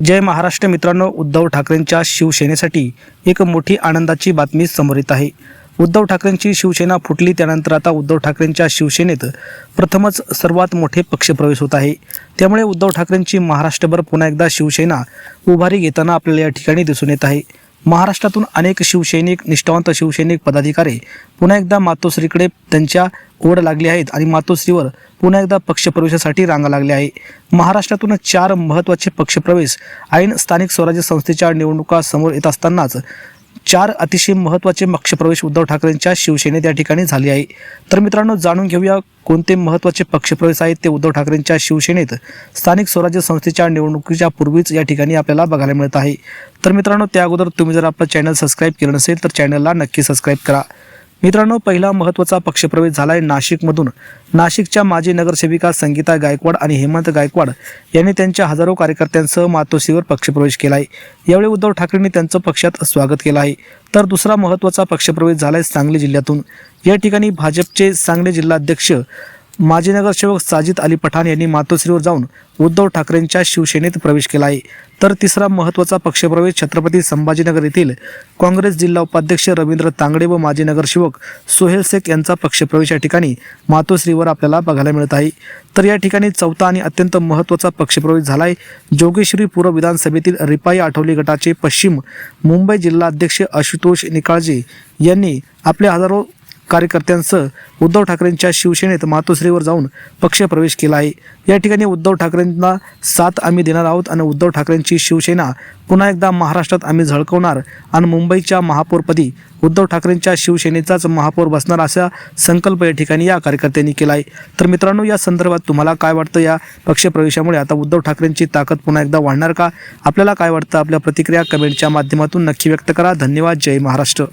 जय महाराष्ट्र मित्रांनो उद्धव ठाकरेंच्या शिवसेनेसाठी एक मोठी आनंदाची बातमी समोर येत आहे. उद्धव ठाकरेंची शिवसेना फुटली त्यानंतर आता उद्धव ठाकरेंच्या शिवसेनेत प्रथमच सर्वात मोठे पक्षप्रवेश होत आहे. त्यामुळे उद्धव ठाकरेंची महाराष्ट्रभर पुन्हा एकदा शिवसेना उभारी घेताना आपल्याला या ठिकाणी दिसून येत आहे. महाराष्ट्रातून अनेक शिवसैनिक निष्ठावंत शिवसैनिक पदाधिकारी पुन्हा एकदा मातोश्रीकडे त्यांच्या ओढ लागली आहेत आणि मातोश्रीवर पुन्हा एकदा पक्षप्रवेशासाठी रांगा लागल्या आहे महाराष्ट्रातून चार महत्त्वाचे पक्षप्रवेश ऐन स्थानिक स्वराज्य संस्थेच्या निवडणुका समोर येत असतानाच चार अतिशय महत्त्वाचे पक्षप्रवेश उद्धव ठाकरेंच्या शिवसेनेत या ठिकाणी झाले आहे. तर मित्रांनो जाणून घेऊया कोणते महत्त्वाचे पक्षप्रवेश आहेत ते उद्धव ठाकरेंच्या शिवसेनेत. स्थानिक स्वराज्य संस्थेच्या निवडणुकीच्या पूर्वीच या ठिकाणी आपल्याला बघायला मिळत आहे. तर मित्रांनो त्या अगोदर तुम्ही जर आपलं चॅनल सबस्क्राईब केलं नसेल तर चॅनलला नक्की सबस्क्राईब करा. मित्रांनो पहिला महत्त्वाचा पक्षप्रवेश झाला आहे नाशिकमधून. नाशिकच्या माजी नगरसेविका संगीता गायकवाड आणि हेमंत गायकवाड यांनी त्यांच्या हजारो कार्यकर्त्यांसह मातोश्रीवर पक्षप्रवेश केला आहे यावेळी उद्धव ठाकरेंनी त्यांचं पक्षात स्वागत केलं आहे. तर दुसरा महत्त्वाचा पक्षप्रवेश झाला आहे सांगली जिल्ह्यातून. या ठिकाणी भाजपचे सांगली जिल्हाध्यक्ष माजी नगरसेवक साजिद अली पठाण यांनी मातोश्रीवर जाऊन उद्धव ठाकरेंच्या शिवसेनेत प्रवेश केला आहे. तर तिसरा महत्त्वाचा पक्षप्रवेश छत्रपती संभाजीनगर येथील काँग्रेस जिल्हा उपाध्यक्ष रवींद्र तांगडे व माजी नगरसेवक सोहेल शेख यांचा पक्षप्रवेश या ठिकाणी मातोश्रीवर आपल्याला बघायला मिळत आहे. तर या ठिकाणी चौथा आणि अत्यंत महत्त्वाचा पक्षप्रवेश झाला आहे जोगेश्वरी पूर्व विधानसभेतील रिपाई आठवली गटाचे पश्चिम मुंबई जिल्हा अध्यक्ष आशुतोष निकाळजे यांनी आपले हजारो कार्यकर्त्यांसह उद्धव ठाकरेंच्या शिवसेनेत मातोश्रीवर जाऊन पक्षप्रवेश केला आहे. या ठिकाणी उद्धव ठाकरेंना साथ आम्ही देणार आहोत आणि उद्धव ठाकरेंची शिवसेना पुन्हा एकदा महाराष्ट्रात आम्ही झळकवणार आणि मुंबईच्या महापौरपदी उद्धव ठाकरेंच्या शिवसेनेचाच महापौर बसणार असा संकल्प या ठिकाणी या कार्यकर्त्यांनी केला आहे. तर मित्रांनो या संदर्भात तुम्हाला काय वाटतं? या पक्षप्रवेशामुळे आता उद्धव ठाकरेंची ताकद पुन्हा एकदा वाढणार का? आपल्याला काय वाटतं? आपल्या प्रतिक्रिया कमेंटच्या माध्यमातून नक्की व्यक्त करा. धन्यवाद. जय महाराष्ट्र.